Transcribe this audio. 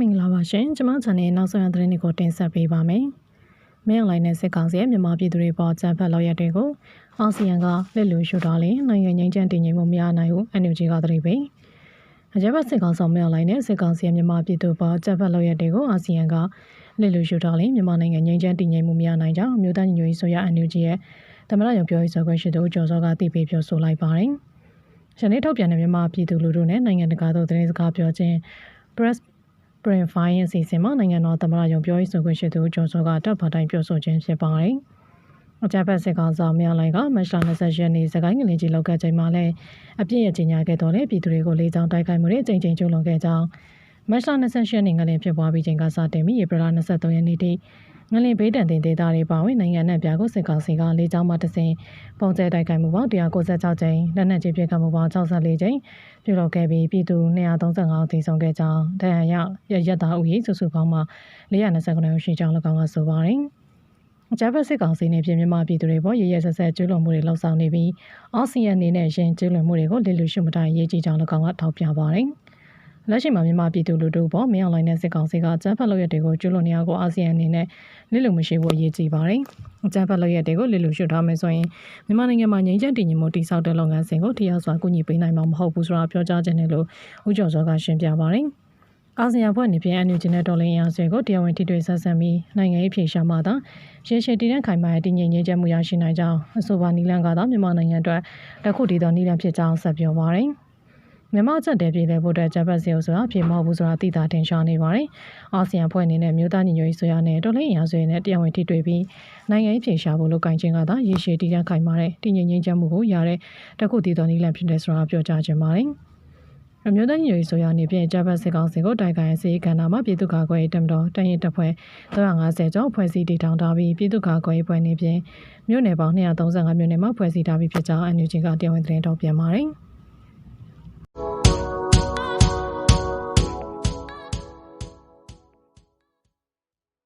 မင်္ဂလာပါရှင်ကျွန်မ channel ရဲ့နောက်ဆုံးရသတင်းတွေကိုတင်ဆက်ပေးပါမယ်။မင်းအွန်လိုင်းနဲ့စစ်ကောင်စီရဲ့မြန်မာပြည်သူတွေပေါ်ကြံဖက်လောက်ရတဲ့ကိုအာဆီယံကလက်လူရှုထားလင်နိုင်ငံငင်းချမ်းတည်ငြိမ်မှုမရနိုင်ဘူး NUG ကသတိပေး။အကြမ်းဖက်စစ်ကောင်ဆောင်မင်းအွန်လိုင်းနဲ့စစ်ကောင်စီရဲ့မြန်မာပြည်သူပေါ်ကြံဖက်လောက်ရတဲ့ကိုအာဆီယံကလက်လူရှုထားလင်မြန်မာနိုင်ငံငင်းချမ်းတည်ငြိမ်မှုမရနိုင်ကြောင်းမြို့သားညီညွတ်ရေးဆိုရ NUG ရဲ့သမရရုံပြောရေးဆိုခွင့်ရှိသူကျော်စောကတည်ပြီးပြောဆိုလိုက်ပါတယ်။ယနေ့ထုတ်ပြန်တဲ့မြန်မာပြည်သူလူထုနဲ့နိုင်ငံတကာသို့သတင်းစကားပြောခြင်း press Brain Fire ရဲ့အစီအစဉ်မှာနိုင်ငံတော်သမ္မတရုံပြောရေးဆိုခွင့်ရှိသူကျော်စောကတပ်ဖာတိုင်းပြောဆိုခြင်းဖြစ်ပါတယ်။အကြမ်းဖက်စစ်ကောင်ဆောင်မြောက်လိုက်ကမတ်လ20ရက်နေ့စကိုင်းငလင်ကြီးလောက်ကချိန်မှာလည်းအပြည့်ရကြီးညာခဲ့တော်လဲပြည်သူတွေကိုလေးချောင်းတိုက်ခိုက်မှုတွေအကြိမ်ကြိမ်ကျူးလွန်ခဲ့ကြောင်း မတ်လ20ရက်နေ့ငလင်ဖြစ်ပွားပြီးချိန်ကစတင်ပြီးဧပြီလ23ရက်နေ့ထိငလင်ဘေးတန်တင်ဒေသတွေပါဝင်နိုင်ငံနဲ့ပြာကိုစစ်ကောင်စီကလေးချောင်းမှတစဉ်ပုံကျဲတိုက်ခိုက်မှုပေါင်း196ကြိမ်လက်နက်ကြီးပစ်ခတ်မှုပေါင်း64ကြိမ်ပြုလုပ်ခဲ့ပြီးပြည်သူ235ဦးသေဆုံးခဲ့ကြောင်းဒဏ်ရာရရတာဥယျာဉ်စုစုပေါင်းမှာ429ဦးရှိကြောင်း၎င်းကဆိုပါတယ်အကြမ်းဖက်စစ်ကောင်စီနဲ့ပြည်မြန်မာပြည်သူတွေပေါ်ရရဆက်ဆက်ကျူးလွန်မှုတွေလှုံ့ဆော်နေပြီးအာဆီယံအနေနဲ့ရင်ကျူးလွန်မှုတွေကိုလေလူရှုမတိုင်ရေးကြည့်ကြောင်း၎င်းကထောက်ပြပါတယ်။ လက်ရှိမှာမြန်မာပြည်သူလူထုပေါ်မင်းအောင်လိုင်းနဲ့စစ်ကောင်စီကကျန်းဖက်လုပ်ရက်တွေကိုကျူးလွန်နေရကိုအာဆီယံအနေနဲ့လစ်လုံမရှိဖို့အရေးကြီးပါတယ်။ကျန်းဖက်လုပ်ရက်တွေကိုလစ်လုံရှုထားမယ်ဆိုရင်မြန်မာနိုင်ငံမှာငြိမ်းချမ်းတည်ငြိမ်မှုတည်ဆောက်တဲ့လုပ်ငန်းစဉ်ကိုတရားစွာကူညီပေးနိုင်မှာမဟုတ်ဘူးဆိုတာပြောကြားခြင်းနဲ့လို့ဦးကျော်စောကရှင်းပြပါတယ်။အာဆီယံဖွဲ့နေပြည်အန်ယူဂျင်နဲ့ဒေါ်လင်းအဆွေကိုတရားဝင်ထိတွေ့ဆက်ဆံပြီးနိုင်ငံရေးဖြေရှာမှသာရေရှည်တည်တဲ့ခိုင်မာတဲ့တည်ငြိမ်ငြိမ်းချမ်းမှုရရှိနိုင်ကြောင်းအဆိုပါနီလန်ကသာမြန်မာနိုင်ငံအတွက်တစ်ခုတည်သောနီလန်ဖြစ်ကြောင်းဆက်ပြောပါရယ်။ မြန်မာချက်တဲပြည်လဲဖို့အတွက်ဂျပန်စီအိုဆိုတာအပြေမဟုတ်ဘူးဆိုတာသိတာတင်ရှားနေပါတယ်။အာဆီယံဖွဲ့အနေနဲ့မြို့သားညီညွတ်ရေးဆိုရနဲ့တော်လှန်ရေးရာဆွေနဲ့တရားဝင်ထိတွေ့ပြီးနိုင်ငံရေးဖြေရှာဖို့လုပ်ကိုင်ခြင်းကသာရေရှည်တည်တံ့ခိုင်မာတဲ့တည်ငြိမ်ငြိမ်းချမ်းမှုကိုရတဲ့တခုတည်တော်နည်းလမ်းဖြစ်တဲ့ဆိုတာပြောကြားခြင်းပါတယ်။အမျိုးသားညီညွတ်ရေးဆိုရအနေဖြင့်ဂျပန်စစ်ကောင်စီကိုတိုက်ခိုင်စေကဏ္ဍမှာပြည်သူ့ကာကွယ်ရေးတပ်မတော်တရင်တပ်ဖွဲ့350ကျော်ဖွဲ့စည်းတည်ထောင်ထားပြီးပြည်သူ့ကာကွယ်ရေးဖွဲ့နေဖြင့်မြို့နယ်ပေါင်း235မြို့နယ်မှာဖွဲ့စည်းထားပြီးဖြစ်ကြောင်း NUG ကတရားဝင်သတင်းထုတ်ပြန်ပါတယ်။